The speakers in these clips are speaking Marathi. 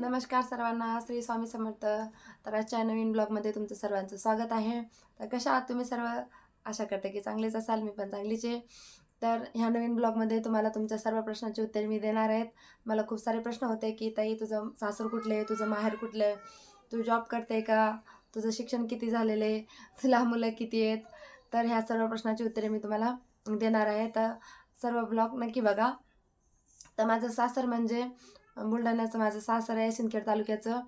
नमस्कार सर्वांना श्री स्वामी समर्थ तर आजच्या नवीन ब्लॉगमध्ये तुमचं सर्वांचं स्वागत आहे. तर कशा आहात तुम्ही सर्व? आशा करते की चांगलेच असाल मी पण चांगलीच. आहे तर ह्या नवीन ब्लॉगमध्ये तुम्हाला तुमच्या सर्व प्रश्नांची उत्तरे मी देणार आहेत. मला खूप सारे प्रश्न होते की ताई तुझं सासर कुठलं? आहे तुझं माहेर कुठलं? आहे तू जॉब करते का? तुझं शिक्षण किती झालेलं आहे? तुला मुलं किती आहेत? तर ह्या सर्व प्रश्नाची उत्तरे मी तुम्हाला देणार आहे. तर सर्व ब्लॉग नक्की बघा. तर माझं सासर म्हणजे बुलढाण्याचं माझं सासर आहे सिंदखेड तालुक्याचं.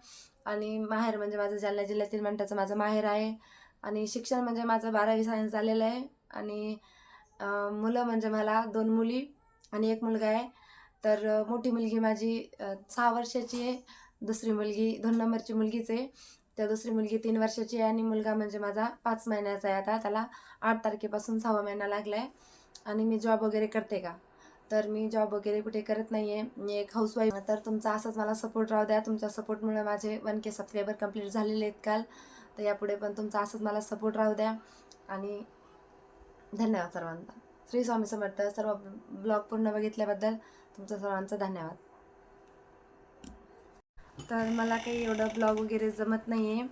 आणि माहेर म्हणजे माझं जालना जिल्ह्यातील मंठाचं माझं माहेर आहे. आणि शिक्षण म्हणजे माझं बारावी सायन्स झालेलं आहे. आणि मुलं म्हणजे मला दोन मुली आणि एक मुलगा आहे. तर मोठी मुलगी माझी सहा वर्षाची आहे. दुसरी मुलगी दोन नंबरची मुलगीच आहे. तर दुसरी मुलगी तीन वर्षाची आहे आणि मुलगा म्हणजे माझा पाच महिन्याचा आहे. आता त्याला आठ तारखेपासून सहावा महिना लागला आहे आणि मी जॉब वगैरे करते का? तर मी जॉब वगैरे कुठे करत नाही आहे मी एक हाऊसवाईफ तर तुमचा असंच मला सपोर्ट राहू द्या. तुमच्या सपोर्टमुळे माझे वन के सबस्क्रायबर कंप्लीट झालेले आहेत काल. तर यापुढे पण तुमचा असंच मला सपोर्ट राहू द्या. आणि धन्यवाद सर्वांचा श्री स्वामी समर्थ सर्व ब्लॉग पूर्ण बघितल्याबद्दल तुमचा सर्वांचं धन्यवाद. तर मला काही एवढं ब्लॉग वगैरे जमत नाही आहे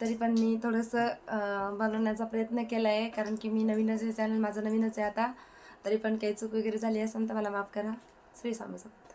तरी पण मी थोडंसं बनवण्याचा प्रयत्न केला आहे कारण की मी नवीनच आहे चॅनल माझं नवीनच आहे आता. तरी पण काही चूक वगैरे झाली असेल तर मला माफ करा. श्री स्वामी समर्थ.